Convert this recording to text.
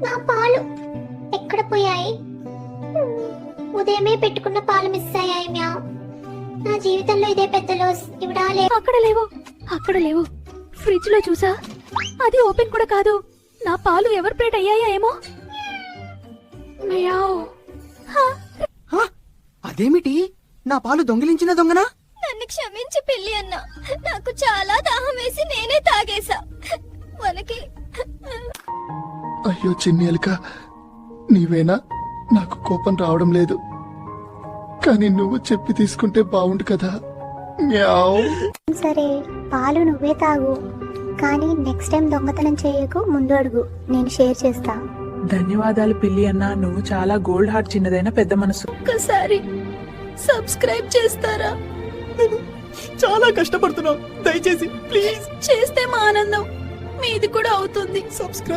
నా పాలు ఎక్కడ పోయాయి? ఉదయమే పెట్టుకున్న పాలు మిస్ అయ్యాయి మ్యావ్ నా జీవితంలో ఇదే పెద్ద లోస్ ఇవిడాలే అక్కడ లేవు. అక్కడ లేవు. ఫ్రిడ్జ్లో చూసా? అది ఓపెన్ కూడా కాదు. నా పాలు ఎవరు ప్లేట్ అయ్యాయా ఏమో? మియావ్. హా, హ? అదేమిటి? నా పాలు దొంగిలించిన దొంగనా? నన్ను క్షమించి పెళ్ళి అన్న. నాకు చాలా దాహం వేసి నేనే అయ్యో చిన్ని ఎలుక నీవేనా? నాకు కోపం రావడం లేదు. కానీ నువ్వు చెప్పి తీసుకుంటే బాగుండు కదా. మ్యావ్. సరే పాలు నువ్వే తాగు. కానీ నెక్స్ట్ టైం దొంగతనం చేయకు ముందు అడుగు. నేను షేర్ చేస్తా. ధన్యవాదాలు పిల్లి అన్న నువ్వు చాలా గోల్డ్ హార్ట్ చిన్నదైన పెద్ద మనసు. ఒక్కసారి సబ్స్క్రైబ్ చేస్తారా? చాలా కష్టపడుతున్నావు దయచేసి ప్లీజ్ చేస్తే మా ఆనందం. మీది కూడా అవుతుంది. సబ్స్క్రైబ్